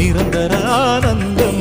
நிரந்தர ஆனந்தம்.